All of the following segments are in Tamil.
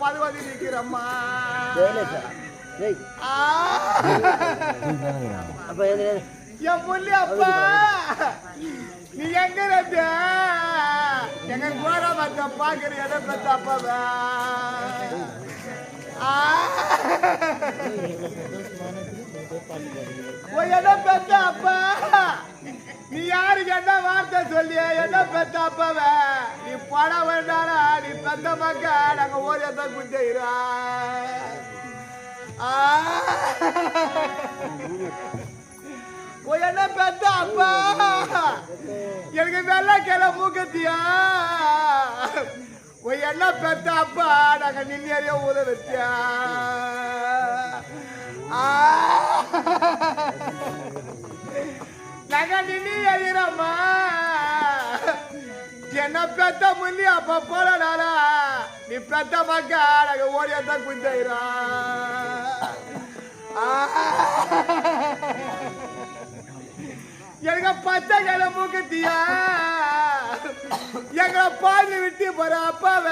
பதவதி நிக்கிறம்மா. ஆ, அப்ப எது என் புள்ளி அப்பா. நீ எங்க இருந்த? எங்க கோர மத்த பாக்குற எதை பெத்த அப்பாவா? எதை பெத்த அப்பா. நீ யாருக்கு என்ன வார்த்தை சொல்லிய? என்ன பெத்த அப்பாவ நீ பட வேண்டாரா நீ பெத்த மக்க நாங்க ஓரியத்தை குஞ்சிரா என்ன பெத்த அப்பா எனக்கு வெள்ளை கிளை மூக்கத்தியா? ஓ என்ன பெத்த அப்பா நாங்க நின்னேறிய ஊத வச்சியா? நாங்க நின்னி எறிகிறோம்மா என்ன பெத்த முன்னி அப்ப போலடாரா நீ பெத்த மக்கா நாங்க ஓடியத்தான் குந்தயிரா எங்க பச்சை கிளை மூக்கத்தியா. எங்களை பாதி விட்டு போற அப்பாவ.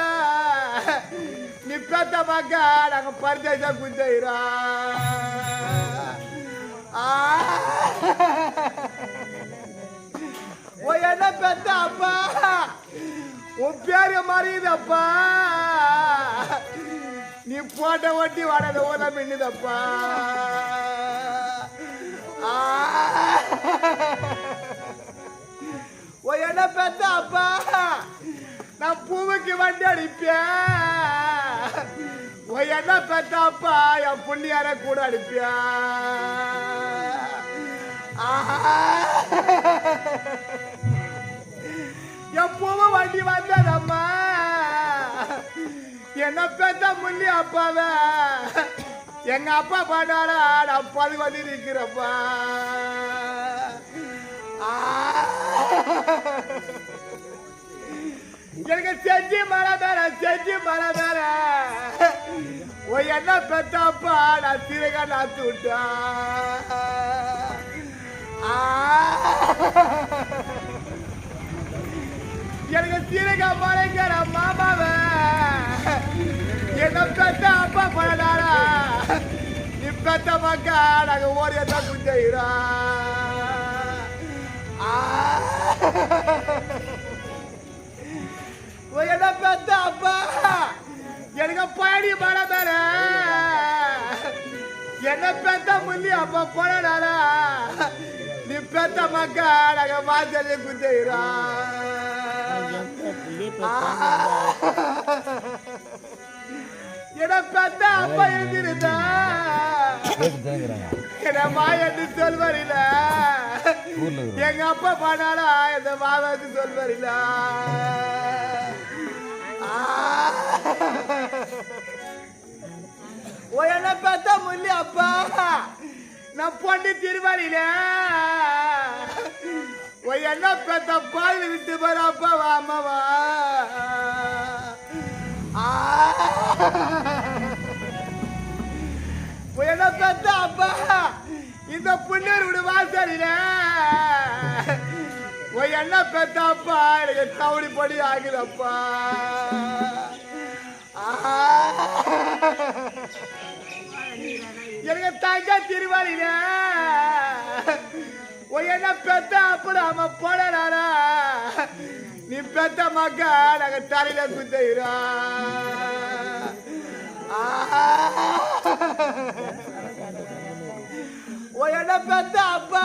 நீ பெத்த மக்கா நாங்க பரிதேச குந்தயிரா ஆ. என்ன அப்பா. உன் பேரு மாறியதப்பா நீ போட்ட ஒட்டி வாடகை ஓட மின்னுதப்பா. ஓ என்ன பெத்த அப்பா? நான் பூவுக்கு வண்டி அடிப்பேன். ஓ என்ன பெத்த அப்பா? என் புண்ணியார கூட அடிப்பியா ஆஹா பூவை வண்டி வந்ததம்மா. என்ன பெத்த முன்னி அப்பாவ? எங்க அப்பா பாடாரா நான் பழு வந்து நிற்கிறப்பா எனக்கு செஞ்சு மர செஞ்சு மர ஓ என்ன பெத்தப்பா நான் சீரகா நாத்து விட்டா எனக்கு சீரகா மலைங்கிற மாமாவ. என்ன பெத்த அப்பா பழதாரா நீ பெத்த மக்கா? நாங்க ஓடியதான் குஞ்சைரா என்ன பெத்த அப்பா. எனக்கு பயணி மழை பேர என்ன பெத்த முள்ளி அப்பா போனால நீ பெத்த மக்கா? நாங்க வாசல்ல குஞ்சைரா என்ன பெத்த அப்பா எழுந்திருந்தா என்ன மாயன்னு சொல்வரில எங்க அப்பா பண்ணாடா இந்த மாவாத்து சொல்வரில ஓ என்ன பார்த்தா முள்ளி அப்பா. நான் பொண்ணு திருவாரியில ஓ என்ன பெத்த பாயில் விட்டு போற அப்பா வா அம்மாவா ஓ என்ன பெத்த அப்பா இந்த புண்ணர் விடு வாசலில ஓ என்ன பெத்த அப்பா எனக்கு தவடி படி ஆகுதப்பா எனக்கு தங்க திருவாளில என்ன பெத்த அப்படி அவன் போடறாரா? நீ பெத்த மக்கா நாங்க தலையில குத்துகிறா என்ன பெத்த அப்பா?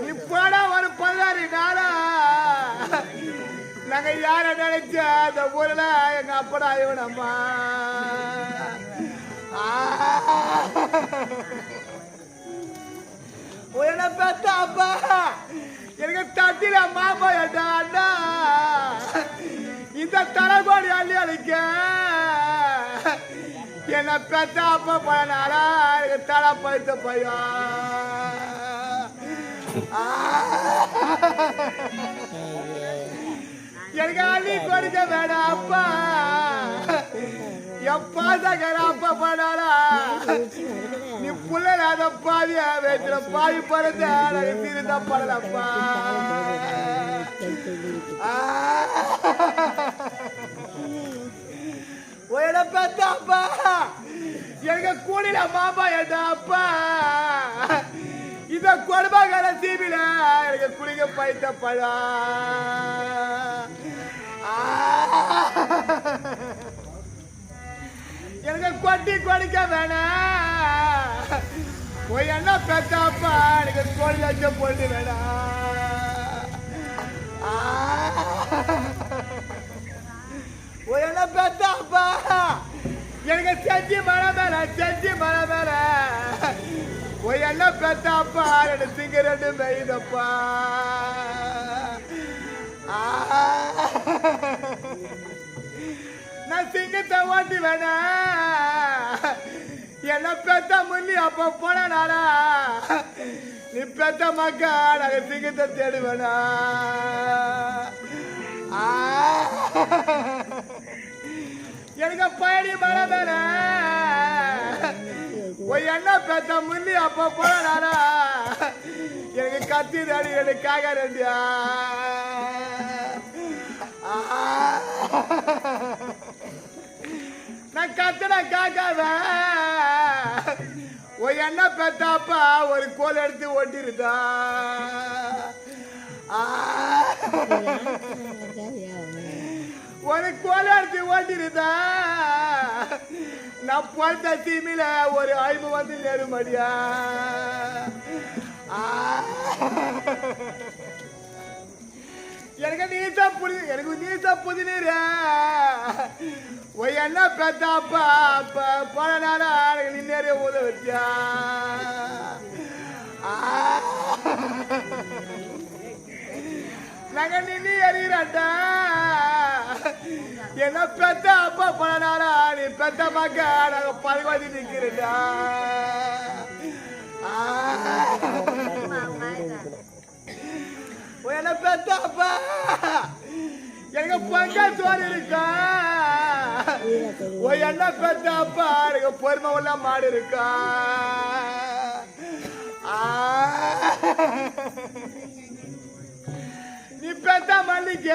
நீ போட ஒரு பதினாறு நாளா? நாங்க யார நினைச்ச அந்த ஊர்ல எங்க அப்படா இவனம்மா? என்ன பார்த்தா அப்பா. எனக்கு தட்டில மாமா ஏட்டா அண்ணா? இந்த தலைகோடி அள்ளி அழிக்க. என்ன பார்த்தா அப்பா பழனாரா எனக்கு தலை பழுத்த பையன் எனக்கு அள்ளி கொடுக்க வேணாம் அப்பா. எப்பா தகர அப்பா பண்ணாரா பாவியா வேற்றுல பாவி பறந்த அழகு திருந்த படலப்பா. உயட பார்த்தாப்பா எங்க கூலில மாமா என்ன அப்பா இந்த கொடுமைக்கார தீவில எனக்கு குளிக்க பைத்த பழம் எனக்கு கொட்டி கொடுக்க வேணாம் போய் என்ன பெத்தாப்பா எனக்கு கோழி லட்சம் போட்டு வேணாம் ஆ. போய் என்ன பெத்தாப்பா எனக்கு செஞ்சு மழை மேல செஞ்சு மழை மேல. போய் என்ன பெத்தாப்பா எனக்கு சிகரெட்டு மெய்தப்பா ஆ. நான் சிங்கத்தை ஓட்டி வேணா. என்ன பெத்த முன்னி அப்ப போனாடா நீ பெத்த மக்கா நாங்க சிங்கத்தை தேடுவேனா. ஆ. எனக்கு பயணி மழை தானே. என்ன பெத்த முன்னி அப்ப போனாடா எனக்கு கத்தி தாடி எனக்காக ரெண்டியா. நான் கத்தன காக்காத என்ன பெத்தாப்பா? ஒரு கோல் எடுத்து ஓட்டிருந்தா ஒரு கோல் எடுத்து ஓட்டிருந்தா நான் பொறுத்த தீமில ஒரு ஆய்வு வந்து நெருமடியா எனக்கு நீசா புதி எனக்கு நீசா நீர் ஒய் என்ன பெத்தாப்பா அப்பா போன நாளா எனக்கு நின்னேறிய ஊத வச்சியா நாங்க நின்று எறிகிறாட்டா என்ன பெத்த அப்பா போன நாளா நீ பெத்த மக்க நாங்க பழகுவாதி நிக்கிறேன்டா என்ன பெத்தாப்பா எனக்கு பங்கா சோறு இருக்கா? ஓ என்ன பெத்தாப்பா எனக்கு பொறுமை உள்ள மாடு இருக்கா? நீ பெத்த மல்லிக்க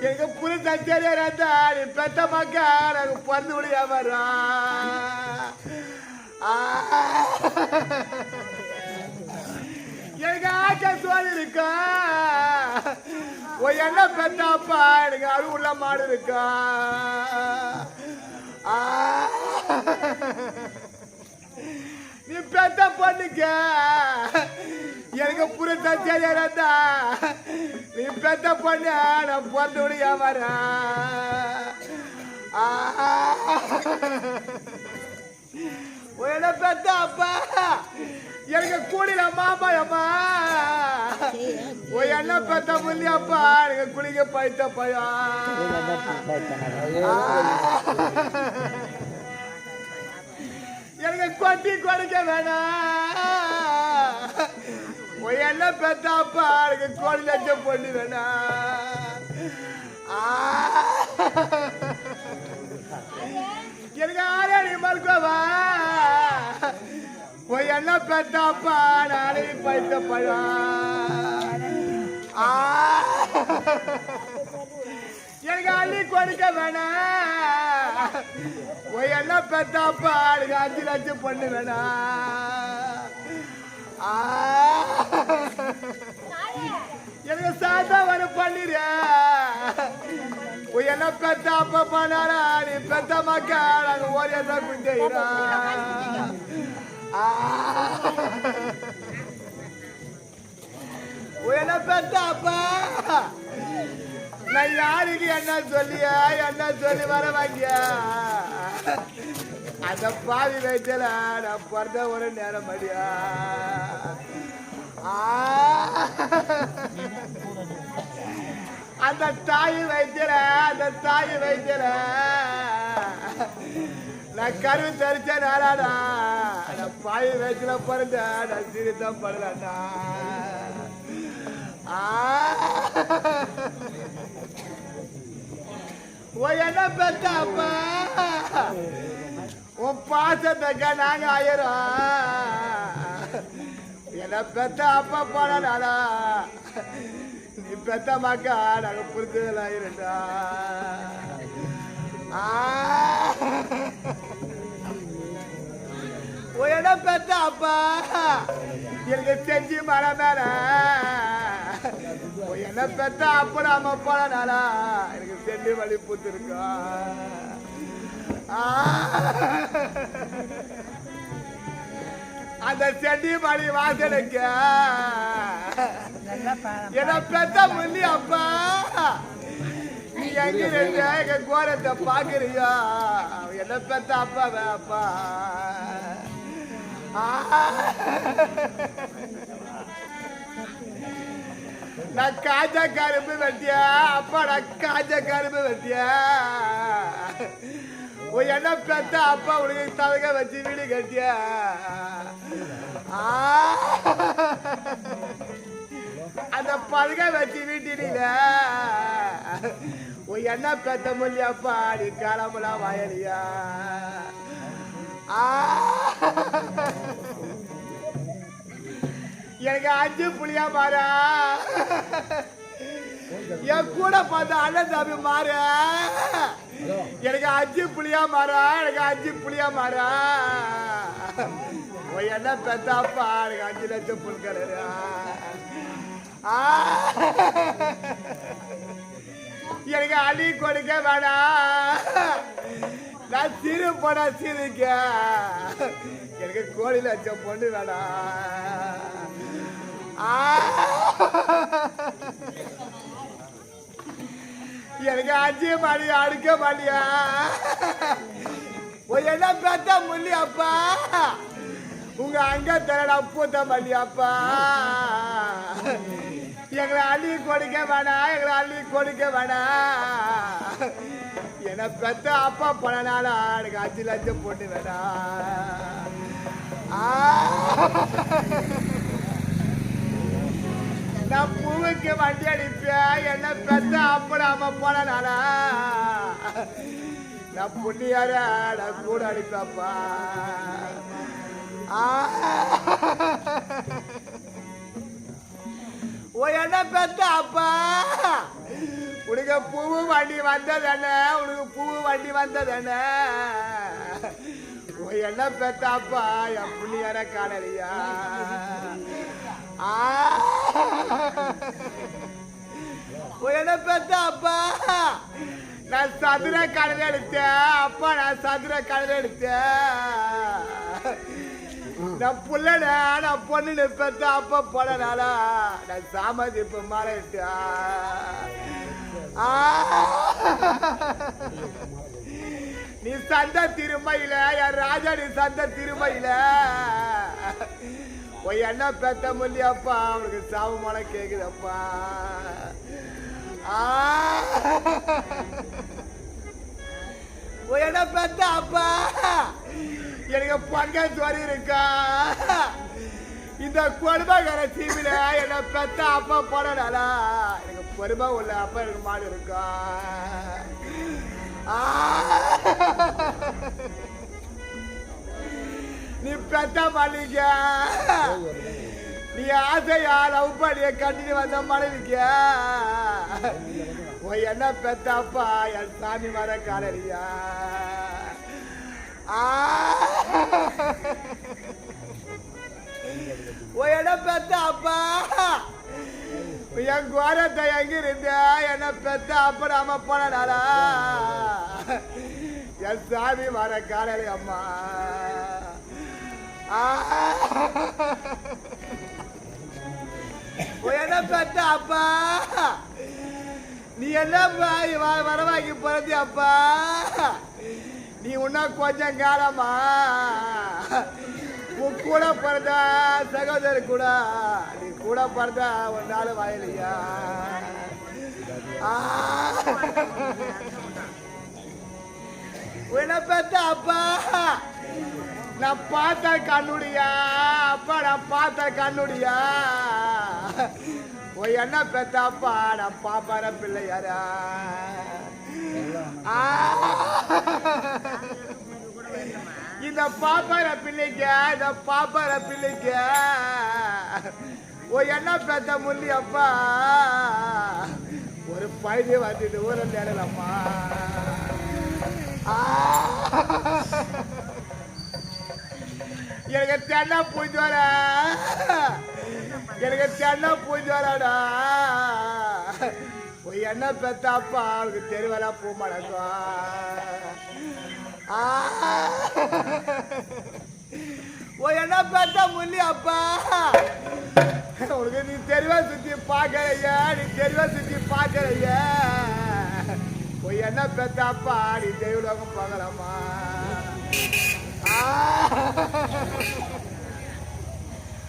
எனக்கு புது தச்சரியா இருந்தா நீ பெத்த மக்கா எனக்கு பிறந்து விடியா வரா மாடு இருக்கா? ஓ என்ன பெத்தாப்பா எனக்கு அருவுள்ள மாடு இருக்கா? நீ பெத்த பொண்ணுக்க. எனக்கு புரித்த சரியாரா நீ பெத்த பொண்ணு நான் பிறந்து விடியா வரா என்ன பெத்த அப்பா எனக்கு கூடில மாமா அம்மா. ஓ என்ன பெத்த முல்லியப்பா எனக்கு குளிக்க பைத்த பையா எனக்கு கொட்டி கொடுக்க வேணாம். ஓ என்ன பெத்தாப்பா எனக்கு கோடி லட்சம் பொண்ணு வேணாம். ஆ. எனக்கு ஆராணி மறுக்கவா போய் என்ன பெத்தாப்பா? நானே பைத்த பழம். ஆ. எனக்கு அள்ளி கொடுக்க வேணாம். போய் என்ன பெத்தாப்பா? எனக்கு அஞ்சு லட்சம் பொண்ணு வேணாம். ஆ. எனக்கு சாத்தா வர பண்ணிடு. போய் என்ன பெத்த அப்ப பண்ணாரா நீ பெத்த மக்கா நாங்க ஒரே தான் என்ன பெத்த அப்பா? நான் யாருக்கு என்ன சொல்லியா? என்ன சொல்லி வர வாங்கியா? அந்த பாவி வச்சல நான் பிறந்த ஒரு நேரம் மடியா அந்த தாய் வைத்தியல அந்த தாய் வைத்தியல நான் கரு தரிச்ச நாளாடா. நான் பாய் வயசுல பிறந்த நான் சிரித்தான் படலண்ணா ஓ என்ன பெத்த அப்பா உன் பாசத்தக்க நாங்க ஆயிரம் என்ன பெத்த அப்பா போனாடா நீ பெத்த மக்கா நாங்க புரிஞ்சதில் ஆயிரண்டா ஆ. உயட பெத்த அப்பா. எனக்கு செஞ்சு மர மேல. என்ன பெத்த அப்ப நாம போனாலா எனக்கு செஞ்சு வழி பூத்திருக்கா. அந்த செடி மணி வாசலுக்க. என்ன பெத்த முள்ளி அப்பா. நீ எங்க இருக்க எங்க கோரத்தை பாக்குறியா? என்ன பெத்த அப்பா அப்பா. நான் காஜா கரும்பு வெட்டியா? அப்பா நான் காஜா கரும்பு வெட்டியா? உன் என்ன பெத்த அப்பா உனக்கு தலக வச்சு வீடு கட்டியா? ஆ. அந்த பலகை வச்சு வீட்டில உன் என்ன பெத்த முடியாப்பா நீ கிளம்பலாம் வாயலியா? எனக்கு அஞ்சு புளியா மாறா என் கூட பார்த்த அண்ணன் தம்பி மாறு. எனக்கு அஞ்சு புளியா மாறா எனக்கு அஞ்சு புளியா மாறா. என்ன பெத்தாப்பா எனக்கு அஞ்சு லட்சம் புல்கலரா எனக்கு அடி கொடுக்க வேணாம். நான் சிறு போடா சிறுக்க எனக்கு கோடி லட்சம் பொண்ணு வேணாம் ஆ. எனக்கு அஞ்சு மாடியா அடுக்க மாட்டியா என்ன பெத்த முள்ளி அப்பா? உங்க அங்க தரடா பூத்த மல்லி அப்பா. எங்களை அள்ளி கொடுக்க வேணாம் எங்களை அள்ளி கொடுக்க வேணா என பெத்த அப்பா பணனால எனக்கு அஞ்சு லட்சம் போட்டு வேடா ஆ. நான் பூவுக்கு வண்டி அடிப்பேன். என்ன பெத்த அப்படாம நாளா நான் புண்ணியார நான் கூட அடிப்பேன்ப்பா. ஆ. ஓ என்ன பெத்த அப்பா? உனக்கு பூவு வண்டி வந்ததானே உனக்கு பூவு வண்டி வந்ததானே ஓ என்ன பெத்தாப்பா? என் புண்ணியார காணலியா ஆ. என்ன பெத்த அப்பா நான் சதுர கடலை எடுத்தேன். அப்பா நான் சதுர கடலை எடுத்தேன். நான் புள்ளடா நான் பொண்ணு பெத்த அப்பா போனனால நான் சாமதி இப்ப மாறிட்டா நீ சந்த திருமையில என் ராஜா நீ சந்த திருமையில. உன் என்ன பெத்த முல்லியப்பா அவனுக்கு சாவு மழை கேக்குதப்பா. ஆ. என்ன பெத்த அப்பா. எனக்கு பங்க சுவரி இருக்கா. இந்த கொடுமைக்கார தீவில என்ன பெத்த அப்பா போடலா எனக்கு பொறுமை உள்ள அப்பா எனக்கு மாடு இருக்கா? நீ பெத்த பண்ணிக்க நீ ஆசையா லவ் பண்ணிய கட்டிட்டு வந்த மனைவிக்க? உன் என்ன பெத்த அப்பா என் சாமி மர காலரியா ஆ. உன் என்ன பெத்த அப்பா? என் கோரத்தை எங்கே இருந்த என்ன பெத்த அப்ப நாம போனடாலா என் சாமி வர காலையில அம்மா. என்ன பெத்த அப்பா. நீ என்ன வரவாக்கி பிறந்தி அப்பா? நீ உன்னா கொஞ்சம் காலமா. கூட பிறந்த சகோதரர் கூட நீ கூட பிறந்த ஒரு நாள் வாயிலையா உன்னை பெத்த அப்பா நான் பார்த்த கண்ணுடியா? அப்பா நான் பார்த்த கண்ணுடியா? உன் என்ன பெத்த அப்பா நான் பாப்பார பிள்ளையாரா ஆ. இந்த பாப்பார பிள்ளைக்க இந்த பாப்பார பிள்ளைக்க. ஓ என்ன பெத்த முள்ளி அப்பா? ஒரு பைதிய வந்துட்டு ஊர நேரலம்மா எனக்கு தென்னா பூஞ்சு வர. எனக்கு தென்னை பூஞ்சு வரடா. என்ன பெத்த அப்பா? அவளுக்கு தெருவெல்லாம் பூ ஆ. என்ன பார்த்தா முள்ளி அப்பா உனக்கு நீ தெரிவா சுத்தி பார்க்கலையா? நீ தெரிவா சுத்தி பார்க்கலையா? போய் என்ன பெத்தாப்பா நீ தெய்வலோகம் பார்க்கலாமா?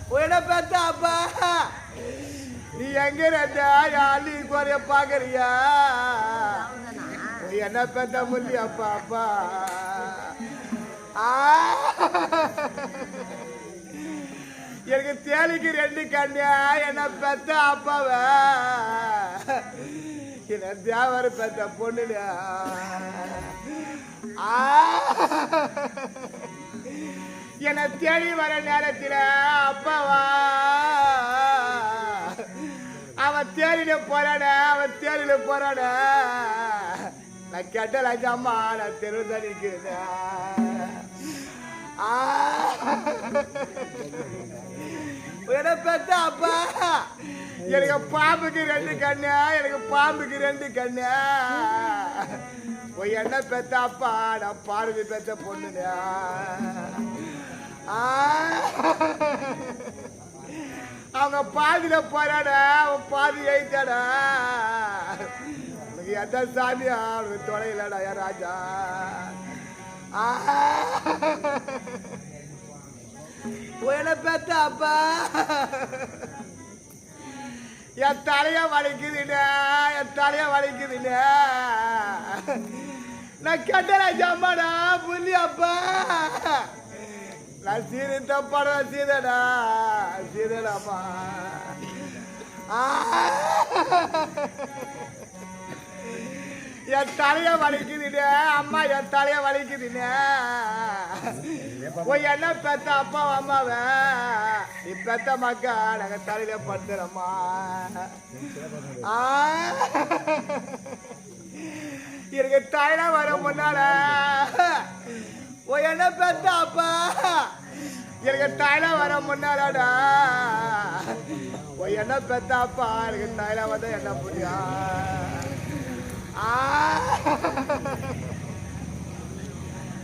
ஓ என்ன பெத்தாப்பா நீ எங்க இருந்த? யாரு குறைய பாக்குறியா போய் என்ன பெத்த முள்ளி அப்பா அப்பா? எனக்கு தேலிக்கு ரெண்டு கண்ணியா என்ன பெத்த அப்பாவ. என்ன தேவர் பெத்த பொண்ணுடா ஆ. என்னை தேடி வர நேரத்தில் அப்பாவா. அவன் தேடில போறான அவன் தேடில போறான. நான் கேட்ட லட்சம்மா நான் தெருவு தனிக்கிறேன் ஆ. பெத்த அப்பா. எனக்கு பாம்புக்கு ரெண்டு கண்ணு எனக்கு பாம்புக்கு ரெண்டு கண்ணு. போய் என்ன பெத்த அப்பா? நான் பார்வதி பெத்த பொண்ணுடா ஆ. அவங்க பாதியில போறாட அவன் பாதி எழுத்தாடா உனக்கு எந்த சாமியா? அவனுக்கு தொலைலடா ஏன் ராஜா? ஆ. உன பெத்த அப்பா என் தலைய வலிக்குதுண்ணே என் தலைய வலிக்குதுண்ணே நான் கட்டல ஜம்மாடா புள்ளி அப்பா நான் சீரித்த படம் சீதடா சீதடாப்பா. என் தலைய வலிக்குதுண்ணே அம்மா என் தலைய வலிக்குதுண்ணே போய் என்ன பெத்த அப்பா அம்மாவ? நீ பெத்த மக்கா நாங்க தலையில படுத்துறோமா ஆ. எனக்கு தாயில வர முன்னால. போய் என்ன பெத்த அப்பா? எனக்கு தாயில வர முன்னாலடா. போய் என்ன பெத்த அப்பா? எனக்கு தாயில வந்தா என்ன புரியும் ஆ?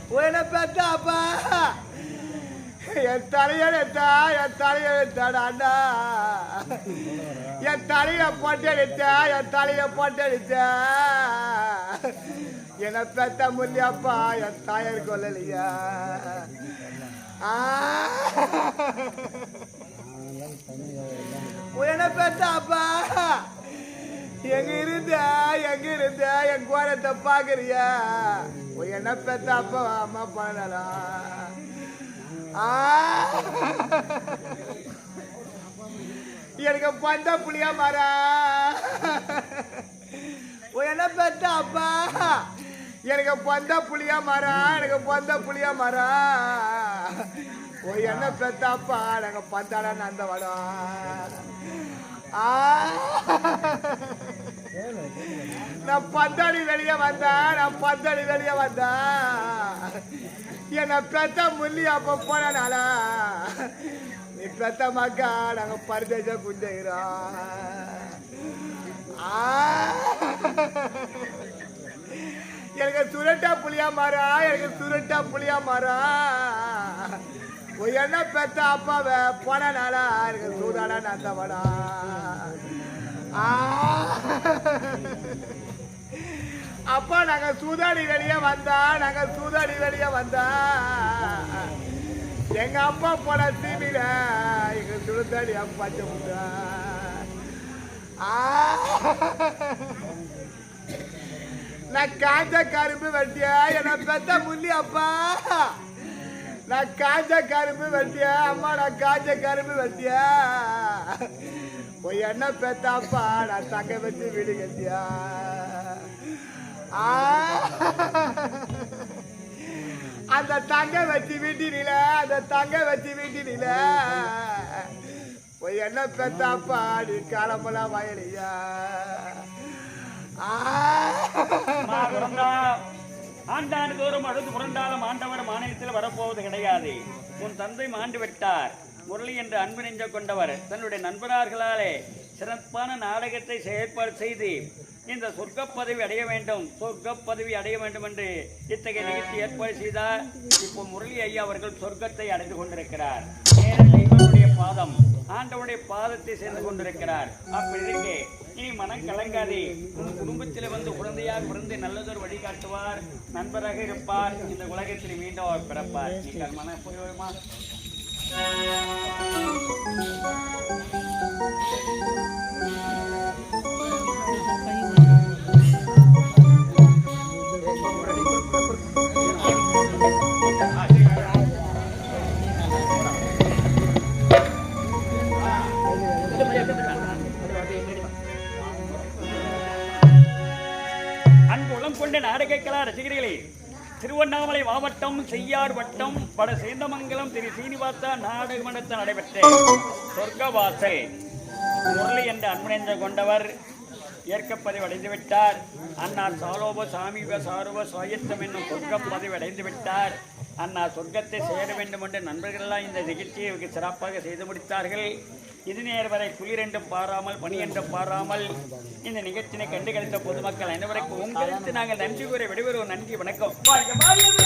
உன பெத்தாப்பா என் தலையெழுத்தா என் தலையெழுத்தாடா அண்ணா. என் தலையில போட்டெடுத்தா என் தலையில போட்டெடுத்தா. என்னை பெத்த முல்லியப்பா என் தாயர் கொல்லலையா. ஆ. உன பெத்தாப்பா எங்க இருந்த எங்க இருந்த என் கோரத்தை பாக்குறியா? என்ன பெத்த அப்பா அம்மா பண்ணலாம் எனக்கு பந்த புளியா மாறா? என்ன பெத்த அப்பா? எனக்கு பந்த புளியா மாறா? எனக்கு பந்த புளியா மாறா? ஓ என்ன பெத்த அப்பா? எனக்கு பந்தாடா நந்த வடம். ஆ? நான் பத்தாடி வெளியே வந்தேன் நான் பத்தாடி வெளியே வந்தேன் என்னை பெத்த முள்ளி அப்ப போனாலா நீ பெத்த மக்கா நாங்க பரிதேச குஞ்சுகிறோம். ஆ. எனக்கு சுரட்டா புளியா மாறா எனக்கு சுரட்டா புளியா மாறா. என்ன பெத்த அப்பாவை போனாலா எனக்கு சூதாடா நான் தவடா அப்பா நாங்க சூதாடி வெளியே வந்தா நாங்க சூதாடி வெளியே வந்தா. எங்க அப்பா போன தீமில எங்க சுடுதாடி அப்பா சொல்லுதா நான் காஞ்ச கரும்பு வெட்டியா என்ன பெத்த முள்ளி அப்பா. நான் காஞ்ச கரும்பு வெட்டியா அம்மா நான் காஞ்ச கரும்பு வெட்டியா. போய் என்ன பெத்தாப்பா நான் தங்க வச்சு வீடு கட்டியா ஆ. அந்த தங்க வச்சு வீட்டினில அந்த தங்க வச்சு வீட்டினில போய் என்ன பெத்தாப்பா நீ காலமெல்லாம் வயலியா. ஆண்டாண்டு தோறும் அழுது புரண்டாலும் ஆண்டவர் மாநிலத்தில் வரப்போவது கிடையாது. உன் தந்தை மாண்டு விட்டார். முரளி என்று அன்பு நெஞ்ச கொண்டவர் தன்னுடைய நண்பரார்களாலே சிறப்பான நாடகத்தை செயற்பாடு செய்து இந்த சொர்க்க பதவி அடைய வேண்டும் சொர்க்க பதவி அடைய வேண்டும் என்று இத்தகைய நிகழ்ச்சி ஏற்பாடு செய்தார். இப்போ முரளி ஐயா அவர்கள் சொர்க்கத்தை அடைந்து கொண்டிருக்கிறார். தெய்வனுடைய பாதம் ஆண்டவனுடைய பாதத்தை சேர்ந்து கொண்டிருக்கிறார். அப்படி இருக்கே இனி மனம் கலங்காதே. உன் குடும்பத்தில் வந்து குழந்தையாக பிறந்து நல்லதொரு வழிகாட்டுவார் நண்பராக இருப்பார். இந்த உலகத்தில் மீண்டும் அவர் பிறப்பார். நீங்கள் மன புரியுமா அன்பு உளம் கொண்ட நாடகக்கலா ரசிகர்களே திருவண்ணாமலை மாவட்டம் செய்யார் வட்டம் பட சேந்தமங்கலம் திரு சீனிவாசா நாடக மன்றத்தில் நடைபெற்ற சொர்க்கவாசல் முரளி என்ற அன்புநெஞ்ச கொண்டவர் ஏற்கப்பதிவு அடைந்துவிட்டார். அன்னார் சாலோப சாமீப சாருப சுவாயத்தம் என்னும் சொர்க்க பதவி அடைந்துவிட்டார். அண்ணா சொர்க்கத்தை சேர வேண்டும் என்று நண்பர்களெல்லாம் இந்த நிகழ்ச்சியை சிறப்பாக செய்து முடித்தார்கள். இது நேர் வரை குளிரென்றும் பாராமல் பணி என்றும் பாராமல் இந்த நிகழ்ச்சியை கண்டு கழித்த பொதுமக்கள் அனைவருக்கும் உங்களுக்கு நாங்கள் நன்றி கூற விடைபெறுவோம் நன்றி வணக்கம் வாழ்க வாழ்க!